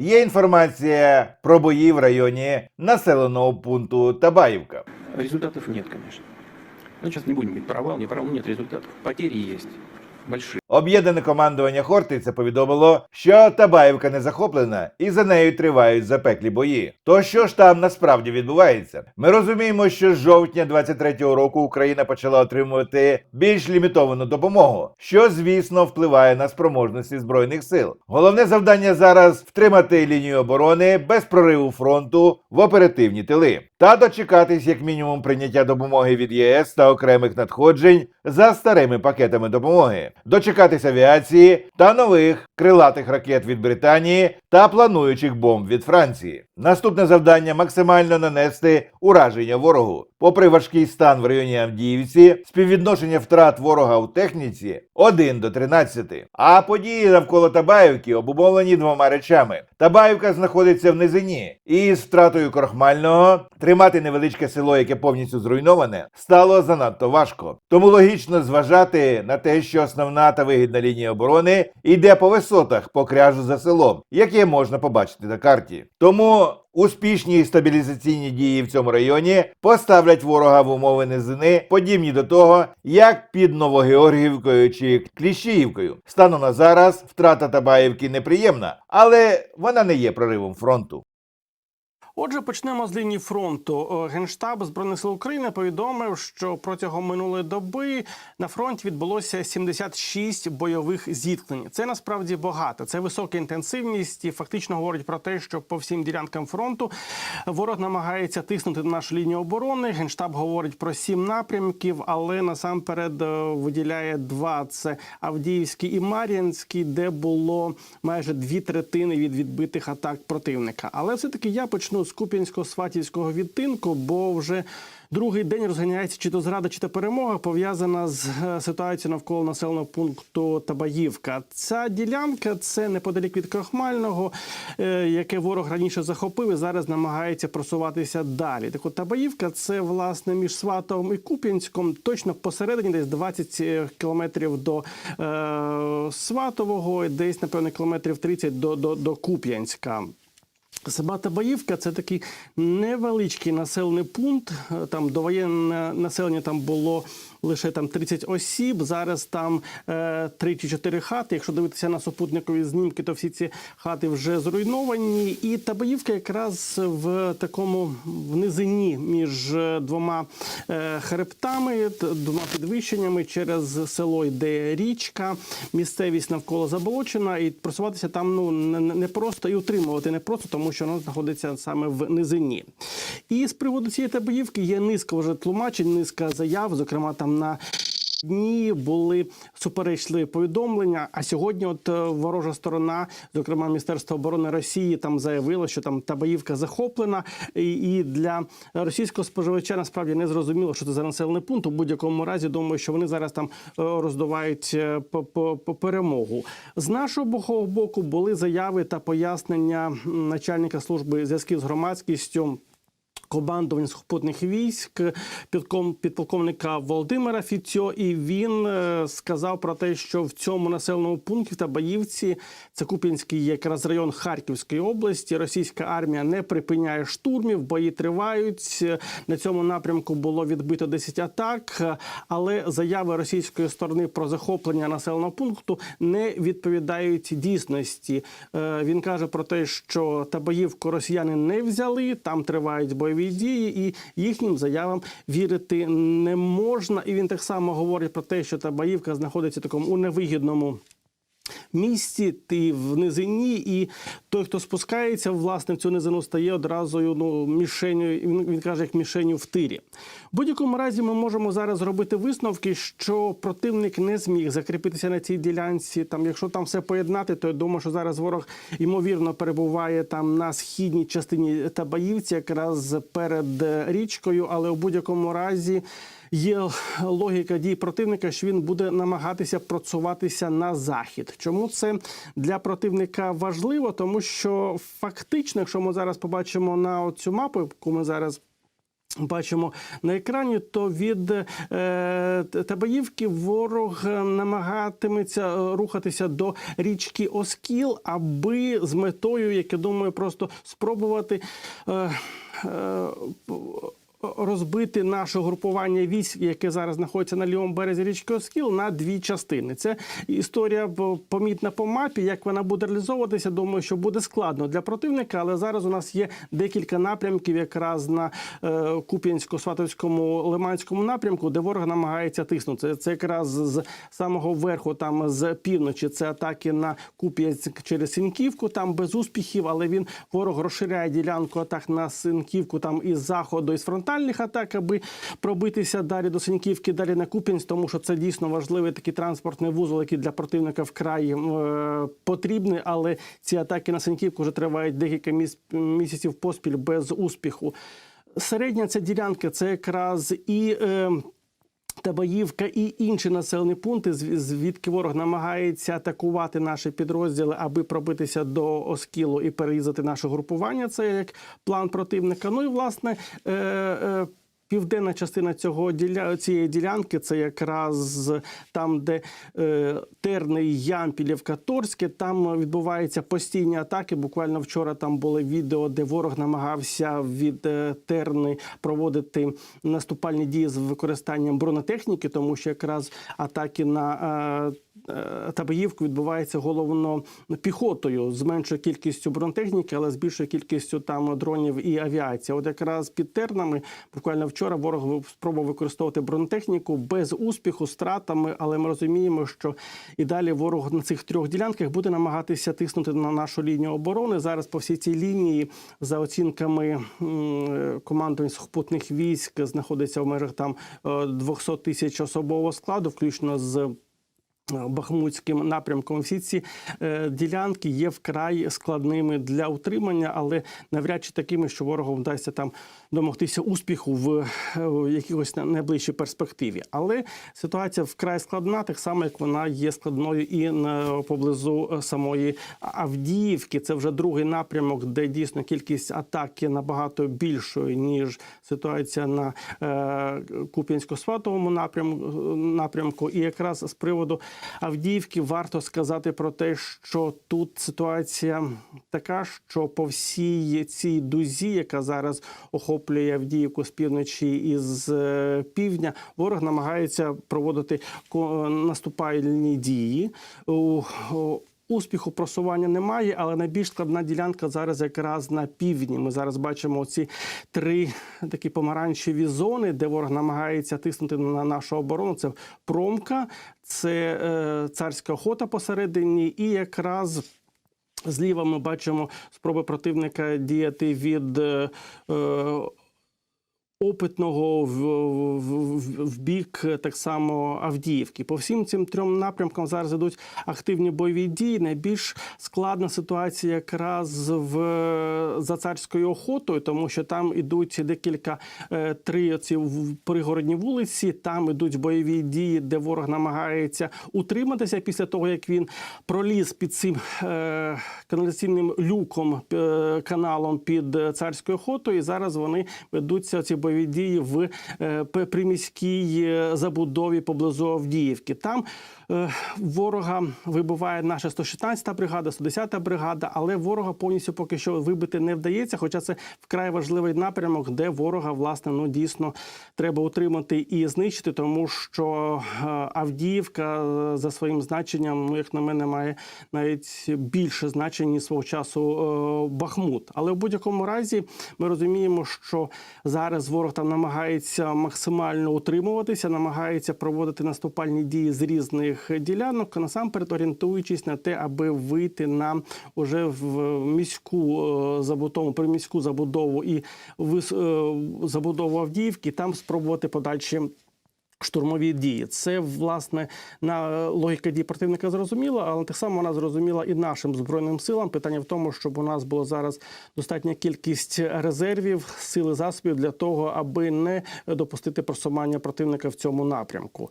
Є інформація про бої в районі населеного пункту Табаївка. Результатов нет, конечно. Ну, сейчас не будем говорить провал, не провал, нет результатов. Потери есть большие. Об'єднане командування Хортиця повідомило, що Табаївка не захоплена і за нею тривають запеклі бої. То що ж там насправді відбувається? Ми розуміємо, що з жовтня 23-го року Україна почала отримувати більш лімітовану допомогу, що звісно впливає на спроможності збройних сил. Головне завдання зараз втримати лінію оборони без прориву фронту в оперативні тили та дочекатись як мінімум прийняття допомоги від ЄС та окремих надходжень за старими пакетами допомоги, дочекатись авіації та нових крилатих ракет від Британії та плануючих бомб від Франції. Наступне завдання максимально нанести ураження ворогу. Попри важкий стан в районі Авдіївці, співвідношення втрат ворога у техніці 1 до 13. А події навколо Табаївки обумовлені двома речами. Табаївка знаходиться в низині, і з втратою крохмального тримати невеличке село, яке повністю зруйноване, стало занадто важко. Тому логічно зважати на те, що основна та вигідна лінія оборони йде по висотах по кряжу за селом, яке можна побачити на карті. Тому успішні стабілізаційні дії в цьому районі поставлять ворога в умови низини, подібні до того, як під Новогеоргівкою чи Кліщіївкою. Станом на зараз втрата Табаївки неприємна, але вона не є проривом фронту. Отже, почнемо з лінії фронту. Е, Генштаб збройних сил України повідомив, що протягом минулої доби на фронті відбулося 76 бойових зіткнень. Це насправді багато. Це висока інтенсивність і фактично говорить про те, що по всім ділянкам фронту ворог намагається тиснути на нашу лінію оборони. Генштаб говорить про сім напрямків, але насамперед е, виділяє два: це Авдіївський і Мар'їнський, де було майже дві третини від відбитих атак противника. Але все таки я почну з Куп'янсько-Сватівського відтинку, бо вже другий день розганяється чи то зрада, чи то перемога пов'язана з е, ситуацією навколо населеного пункту Табаївка. Ця ділянка це неподалік від Крохмального, е, яке ворог раніше захопив і зараз намагається просуватися далі. Так от Табаївка це власне між Сватовом і Куп'янськом, точно посередині, десь 20 кілометрів до е, Сватового, і десь напевно кілометрів 30 до, до, до Куп'янська. Сама Табаївка це такий невеличкий населений пункт. Там довоєнне населення там було лише там 30 осіб. Зараз там е, 3 чи 4 хати. Якщо дивитися на супутникові знімки, то всі ці хати вже зруйновані. І Табаївка якраз в такому в низині між е, двома е, хребтами, двома підвищеннями. Через село йде річка, місцевість навколо заболочена, і просуватися там ну не, просто і утримувати не просто, тому що воно знаходиться саме в низині. І з приводу цієї табоївки є низка вже тлумачень, низка заяв, зокрема там на. Дні були суперечливі повідомлення. А сьогодні, от е, ворожа сторона, зокрема Міністерство оборони Росії, там заявило, що там Табаївка захоплена, і, для російського споживача насправді не зрозуміло, що це за населений пункт. У будь-якому разі думаю, що вони зараз там е, роздувають е, перемогу. З нашого боку були заяви та пояснення начальника служби зв'язків з громадськістю. Командування сухопутних військ підполковника Володимира Фіцьо, і він е, сказав про те, що в цьому населеному пункті в Табаївці, це Куп'янський якраз район Харківської області. Російська армія не припиняє штурмів, бої тривають. На цьому напрямку було відбито 10 атак, але заяви російської сторони про захоплення населеного пункту не відповідають дійсності. Е, Він каже про те, що Табаївку росіяни не взяли, там тривають бойові дії, і їхнім заявам вірити не можна. І він так само говорить про те, що Табаївка знаходиться в такому у невигідному. Місці ти в низині, і той, хто спускається, власне, в цю низину стає одразу ну, мішенью. Він, він каже, як мішенью в тирі. В будь-якому разі ми можемо зараз зробити висновки, що противник не зміг закріпитися на цій ділянці. Там, якщо там все поєднати, то я думаю, що зараз ворог ймовірно перебуває там на східній частині Табаївці, якраз перед е, річкою, але у будь-якому разі. Є логіка дій противника, що він буде намагатися просуватися на захід. Чому це для противника важливо? Тому що фактично, якщо ми зараз побачимо на цю мапу, яку ми зараз Бачимо на екрані, то від е, Табаївки ворог намагатиметься е, рухатися до річки Оскіл, аби з метою, як я думаю, просто спробувати. Е, е, Розбити наше групування військ, яке зараз знаходиться на лівому березі річки Оскіл, на дві частини. Це історія помітна по мапі. Як вона буде реалізовуватися, думаю, що буде складно для противника. Але зараз у нас є декілька напрямків, якраз на е, Куп'янсько-Сватовському Лиманському напрямку, де ворог намагається тиснути. Це, якраз з самого верху, там з півночі. Це атаки на Куп'янськ через Сінківку, там без успіхів, але він ворог розширяє ділянку атак на Синківку, там із заходу, із фронтальних атак, аби пробитися далі до Синьківки, далі на Куп'янськ, тому що це дійсно важливий такий транспортний вузол, який для противника вкрай е, потрібний. Але ці атаки на Синьківку вже тривають декілька міс- місяців поспіль без успіху. Середня ця ділянка це якраз і. Е, Табаївка і інші населені пункти, звідки ворог намагається атакувати наші підрозділи, аби пробитися до Оскілу і перерізати наше групування. Це як план противника. Ну і власне. Південна частина цього діля... цієї ділянки це якраз там, де е, Терний, Ямпілівка, Торське. Там відбуваються постійні атаки. Буквально вчора там були відео, де ворог намагався від е, Терни проводити наступальні дії з використанням бронетехніки, тому що якраз атаки на е, е, Табаївку відбуваються головно піхотою з меншою кількістю бронетехніки, але з більшою кількістю там дронів і авіації. От якраз під тернами буквально вчора ворог спробував використовувати бронетехніку без успіху, стратами, але ми розуміємо, що і далі ворог на цих трьох ділянках буде намагатися тиснути на нашу лінію оборони. Зараз по всій цій лінії, за оцінками м, командувань сухопутних військ, знаходиться в межах там е, 200 тисяч особового складу, включно з. Бахмутським напрямком всі ці е, ділянки є вкрай складними для утримання, але навряд чи такими, що ворогу вдасться там домогтися успіху в, в якихось на- найближчій перспективі. Але ситуація вкрай складна, так само як вона є складною і на поблизу е, самої Авдіївки. Це вже другий напрямок, де дійсно кількість атак є набагато більшою ніж ситуація на е, Куп'янсько-Сватовому напрямку, напрямку. І якраз з приводу Авдіївки варто сказати про те, що тут ситуація така, що по всій цій дузі, яка зараз охоплює Авдіївку з півночі і з е, півдня, ворог намагається проводити наступальні дії. Успіху просування немає, але найбільш складна ділянка зараз якраз на півдні. Ми зараз бачимо ці три такі помаранчеві зони, де ворог намагається тиснути на нашу оборону. Це промка, це е, царська охота посередині, і якраз. Зліва ми бачимо спроби противника діяти від е, е, опитного в, в, в, бік е, так само Авдіївки. По всім цим трьом напрямкам зараз ідуть активні бойові дії. Найбільш складна ситуація якраз в за царською охотою, тому що там ідуть декілька е, три ці пригородні вулиці. Там ідуть бойові дії, де ворог намагається утриматися після того, як він проліз під цим е, каналізаційним люком е, каналом під е, царською охотою. І зараз вони ведуться ці бойові дії в е, приміській е, забудові поблизу Авдіївки. Там е, ворога вибиває наша 116-та бригада, 110-та бригада, але ворога повністю поки що вибити не вдається. Хоча це вкрай важливий напрямок, де ворога власне ну дійсно треба утримати і знищити, тому що Авдіївка за своїм значенням, ну як на мене, має навіть більше значення свого часу Бахмут. Але в будь-якому разі ми розуміємо, що зараз ворог там намагається максимально утримуватися, намагається проводити наступальні дії з різних ділянок, насамперед орієнтуючись на те, аби вийти на уже в міську забутову, забудову, приміську забудову і е, забудову Авдіївки, там спробувати подальші. Штурмові дії це власне на логіка дій противника зрозуміла, але так само вона зрозуміла і нашим збройним силам. Питання в тому, щоб у нас було зараз достатня кількість резервів, сили засобів для того, аби не допустити просування противника в цьому напрямку.